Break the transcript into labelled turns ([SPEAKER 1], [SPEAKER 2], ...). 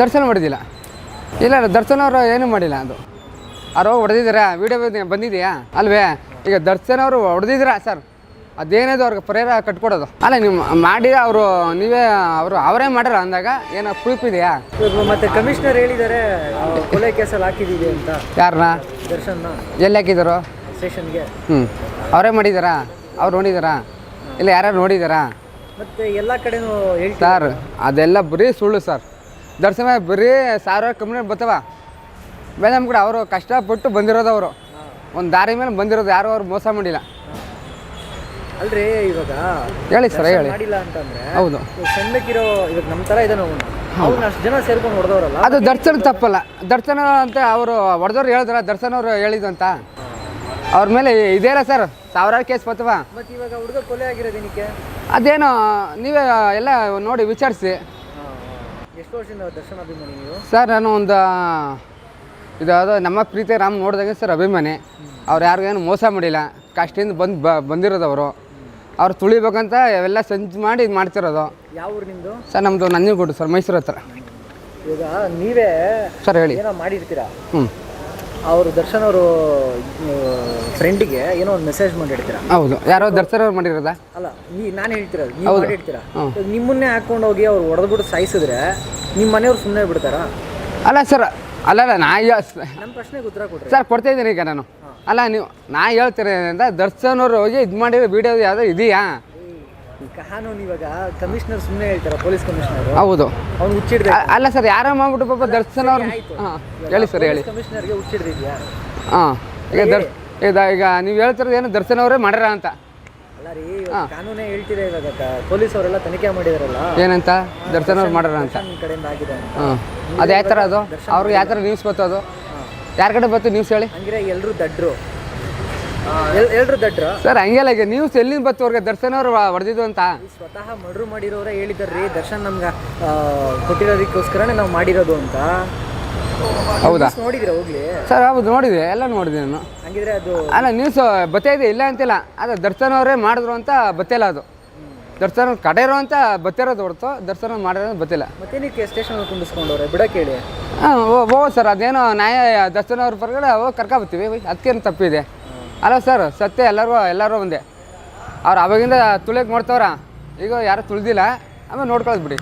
[SPEAKER 1] ದರ್ಶನ ಮಾಡಿದ್ದಿಲ್ಲ. ಇಲ್ಲ ದರ್ಶನ್ ಅವರು ಏನೂ ಮಾಡಿಲ್ಲ ಅದು. ಅವ್ರು ಹೊಡೆದಿದ್ದೀರಾ? ವೀಡಿಯೋ ಬಂದಿದೆಯಾ ಅಲ್ವೇ? ಈಗ ದರ್ಶನ್ ಅವರು ಹೊಡೆದಿದ್ದೀರಾ ಸರ್? ಅದೇನದು ಅವ್ರಿಗೆ ಪರಿಹಾರ ಕಟ್ಕೊಡೋದು? ಅಲ್ಲ ನೀವು ಮಾಡಿ ಅವರು ನೀವೇ ಅವರು ಅವರೇ ಮಾಡ್ಯಾರ ಅಂದಾಗ ಏನೋ ಪ್ರೂಫ್ ಇದೆಯಾ?
[SPEAKER 2] ಮತ್ತೆ ಕಮಿಷನರ್ ಹೇಳಿದ್ದಾರೆ ಕೊಲೆ ಕೇಸಲ್ಲಿ ಹಾಕಿದೀವಿ ಅಂತ.
[SPEAKER 1] ಯಾರನ್ನ?
[SPEAKER 2] ದರ್ಶನ್
[SPEAKER 1] ಎಲ್ಲಿ ಹಾಕಿದಾರೋ
[SPEAKER 2] ಸ್ಟೇಷನ್ಗೆ
[SPEAKER 1] ಹ್ಞೂ ಅವರೇ ಮಾಡಿದಾರಾ ಅವ್ರು ನೋಡಿದಾರಾ ಇಲ್ಲ ಯಾರ್ಯಾರು ನೋಡಿದಾರಾ
[SPEAKER 2] ಮತ್ತೆ ಎಲ್ಲ ಕಡೆನೂ ಹೇಳ್ತಾರೆ
[SPEAKER 1] ಸರ್ ಅದೆಲ್ಲ ಬರೀ ಸುಳ್ಳು ಸರ್. ದರ್ಶನ ಬರೀ ಸಾವಿರಾರು ಕಂಪ್ನಿ ಬರ್ತಾವ ಬೇಡ ನಮ್ಮ ಕಡೆ ಅವರು ಕಷ್ಟಪಟ್ಟು ಬಂದಿರೋದು ಅವರು. ಒಂದು ದಾರಿ ಮೇಲೆ ಬಂದಿರೋದು ಯಾರು ಅವ್ರು ಮೋಸ ಮಾಡಿಲ್ಲ.
[SPEAKER 2] ಅಲ್ರಿ ಇವಾಗ
[SPEAKER 1] ಹೇಳಿ ಸರ್ ಹೇಳಿ.
[SPEAKER 2] ಮಾಡಿಲ್ಲ ಅಂತಂದ್ರೆ
[SPEAKER 1] ಹೌದು.
[SPEAKER 2] ಸಣ್ಣಕ್ಕಿರೋ ಇವಾಗ ನಮ್ಮ ಥರ ಇದೆ ಅವ್ನು. ಅಷ್ಟು ಜನ ಸೇರ್ಕೊಂಡು ಹೊಡೆದವ್ರಲ್ಲ
[SPEAKER 1] ಅದು ದರ್ಶನ ತಪ್ಪಲ್ಲ. ದರ್ಶನ ಅಂತ ಅವರು ಹೊಡೆದವ್ರು ಹೇಳಿದ್ರ ದರ್ಶನ ಅವರು ಹೇಳಿದಂತ ಅವ್ರ ಮೇಲೆ ಇದೆಯಲ್ಲ ಸರ್ ಸಾವಿರಾರು ಕೇಸ್ ಬರ್ತವಾ
[SPEAKER 2] ಮತ್ತೆ ಇವಾಗ ಹುಡುಗ ಕೊಲೆ ಆಗಿರೋದೇನಕ್ಕೆ
[SPEAKER 1] ಅದೇನೋ ನೀವೇ ಎಲ್ಲ ನೋಡಿ ವಿಚಾರಿಸಿ.
[SPEAKER 2] ಎಷ್ಟು ವರ್ಷದಿಂದ ದರ್ಶನ ಅಭಿಮಾನಿ ನೀವು?
[SPEAKER 1] ಸರ್ ನಾನು ಒಂದು ಇದು ಅದು ನಮ್ಮ ಪ್ರೀತಿ ರಾಮ್ ನೋಡಿದಾಗ ಸರ್ ಅಭಿಮಾನಿ. ಅವ್ರು ಯಾರಿಗೇನು ಮೋಸ ಮಾಡಿಲ್ಲ. ಕಷ್ಟದಿಂದ ಬಂದು ಬ ಬಂದಿರೋದು ಅವರು. ಅವ್ರು ತುಳಿಬೇಕಂತ ಎಲ್ಲ ಸಂಜೆ ಮಾಡಿ ಇದು ಮಾಡ್ತಿರೋದು.
[SPEAKER 2] ಯಾವ ಊರು ನಿಮ್ಮದು
[SPEAKER 1] ಸರ್ ನಮ್ಮದು ನಂಜನಗೂಡು ಸರ್ ಮೈಸೂರು ಹತ್ರ.
[SPEAKER 2] ಈಗ ನೀವೇ
[SPEAKER 1] ಸರ್ ಹೇಳಿ.
[SPEAKER 2] ಏನೋ ಮಾಡಿರ್ತೀರಾ?
[SPEAKER 1] ಹ್ಞೂ
[SPEAKER 2] ಅವರು ದರ್ಶನ್ ಅವರು ಫ್ರೆಂಡಿಗೆ ಏನೋ ಒಂದು ಮೆಸೇಜ್ ಮಾಡಿರ್ತೀರಾ?
[SPEAKER 1] ಹೌದು. ಯಾರೋ ದರ್ಶನ್ ಅವ್ರು ಮಾಡಿರೋದ?
[SPEAKER 2] ಅಲ್ಲ ನೀ ನಾನು ಹೇಳ್ತಿರೋದು ನೀವು ಮಾಡಿರ್ತೀರಾ. ಇವಾಗ ನಿಮ್ಮನ್ನೇ ಹಾಕೊಂಡು ಹೋಗಿ ಅವ್ರು ಹೊಡೆದ್ಬಿಟ್ಟು ಸಾಯಿಸಿದ್ರೆ ನಿಮ್ಮ ಮನೆಯವ್ರು ಸುಮ್ಮನೆ ಬಿಡ್ತಾರಾ?
[SPEAKER 1] ಅಲ್ಲ ಸರ್ ಅಲ್ಲ ಅಲ್ಲ ನಾ
[SPEAKER 2] ನಮ್ಮ ಪ್ರಶ್ನೆಗೆ ಉತ್ತರ ಕೊಡ್ರಿ.
[SPEAKER 1] ಸರ್ ಕೊಡ್ತಾ ಇದ್ದೀನಿ ಈಗ ನಾನು. ಅಲ್ಲ ನೀವು ನಾ ಹೇಳ್ತೀರ ಅಂದ್ರೆ ದರ್ಶನ್ ಅವರು ಹೋಗಿ ಇದು ಮಾಡಿರೋ ವೀಡಿಯೋ ಯಾವುದೋ ಇದೆಯಾ?
[SPEAKER 2] ಕಾನೂನು ಇವಾಗ ಕಮಿಷನರ್ ಸುಮ್ಮನೆ ಹೇಳ್ತಾರ ಪೊಲೀಸ್ ಕಮಿಷನರ್?
[SPEAKER 1] ಹೌದು.
[SPEAKER 2] ಅವ್ನು ಹುಚ್ಚಿಡ್ದೆ
[SPEAKER 1] ಅಲ್ಲ ಸರ್ ಯಾರೋ ಮಾಡ್ಬಿಟ್ಟು ಪಾಪ ದರ್ಶನ ಅವ್ರು ಹಾಂ ಹೇಳಿ ಸರ್ ಹೇಳಿ.
[SPEAKER 2] ಕಮಿಷನರ್ಗೆ ಹುಚ್ಚಿಡ್ದಿದ್ಯಾ?
[SPEAKER 1] ಹಾಂ ಈಗ ದರ್ ಈಗ ಈಗ ನೀವು ಹೇಳ್ತಿರೋದು ಏನು ದರ್ಶನ್ ಅವರೇ ಮಾಡ್ಯಾರ ಅಂತ?
[SPEAKER 2] ಅಲ್ಲ ರೀ ಇವಾಗ ಕಾನೂನೇ ಹೇಳ್ತಿದೆ ಇವಾಗ ಕ- ಪೊಲೀಸ್ ಅವರೆಲ್ಲ ತನಿಖೆ ಮಾಡಿದಾರಲ್ಲ.
[SPEAKER 1] ಏನಂತ? ದರ್ಶನ್ ಅವ್ರು ಮಾಡ್ಯಾರ ಅಂತ.
[SPEAKER 2] ದರ್ಶನ್ ಕಡೆಯಿಂದ ಆಗಿದೆ ಅಂತ.
[SPEAKER 1] ಹಾಂ. ಅದು ಯಾವ ಥರ ಅದು? ಅವ್ರಿಗೆ ಯಾವ ಥರ ನ್ಯೂಸ್ ಬರ್ತದೆ ಅದು? ಯಾರ ಕಡೆ ಬರ್ತದೆ ನ್ಯೂಸ್ ಹೇಳಿ?
[SPEAKER 2] ಹಂಗಿರ ಎಲ್ಲರೂ ದಡ್ರು. ಎಲ್ರು ದಡ್ರು?
[SPEAKER 1] ಸರ್ ಹಂಗೆಲ್ಲ ಈಗ ನೀವು ಎಲ್ಲಿಂದ ಬತ್ತವ್ರಿಗೆ ದರ್ಶನ್ ಅವ್ರು ಹೊಡೆದಿದ್ದು ಅಂತ?
[SPEAKER 2] ಸ್ವತಃ ಮರ್ಡ್ರು ಮಾಡಿರೋರೇ ಹೇಳಿದಾರ್ರಿ ದರ್ಶನ್ ನಮ್ಗೆ ಕೊಟ್ಟಿರೋದಕ್ಕೋಸ್ಕರನೇ ನಾವು ಮಾಡಿರೋದು ಅಂತ.
[SPEAKER 1] ಹೌದಾ?
[SPEAKER 2] ನೋಡಿದ್ರೆ ಹೋಗ್ಲಿ?
[SPEAKER 1] ಸರ್ ಹೌದು ನೋಡಿದೆ ಎಲ್ಲ ನೋಡಿದೆ ನಾನು.
[SPEAKER 2] ಹಂಗಿದ್ರೆ ಅದು
[SPEAKER 1] ಅಲ್ಲ ನ್ಯೂಸ್ ಬತ್ತೇ ಇದೆ ಇಲ್ಲ ಅಂತಿಲ್ಲ ಅದೇ ದರ್ಶನ್ ಅವರೇ ಮಾಡಿದ್ರು ಅಂತ ಬತ್ತಿಲ್ಲ ಅದು. ದರ್ಶನ ಕಡೆ ಇರೋ ಅಂತ ಬತ್ತಿರೋದು ಹೊರತು ದರ್ಶನ ಮಾಡಿರೋದು ಬತ್ತಿಲ್ಲ
[SPEAKER 2] ಮತ್ತೆ ನೀವು ಸ್ಟೇಷನ್ ಕುಂಡಿಸ್ಕೊಂಡವ್ರೆ ಬಿಡಕ್ಕೆ ಕೇಳಿ.
[SPEAKER 1] ಹಾಂ ಓ ಸರ್ ಅದೇನೋ ನ್ಯಾಯ ದರ್ಶನ್ ಅವ್ರ ಬರ್ಗಡೆ ಹೋಗಿ ಕರ್ಕೊಬತ್ತೀವಿ ಅದಕ್ಕೇನು ತಪ್ಪಿದೆ? ಅಲ್ಲ ಸರ್, ಸತ್ಯ ಎಲ್ಲರೂ ಎಲ್ಲರೂ ಒಂದೇ. ಅವ್ರು ಅವಾಗಿಂದ ತುಳಿಯಕ್ಕೆ ನೋಡ್ತವ್ರ. ಈಗ ಯಾರು ತುಳ್ದಿಲ್ಲ, ಆಮೇಲೆ ನೋಡ್ಕೊಳ್ಳೋದು ಬಿಡಿ.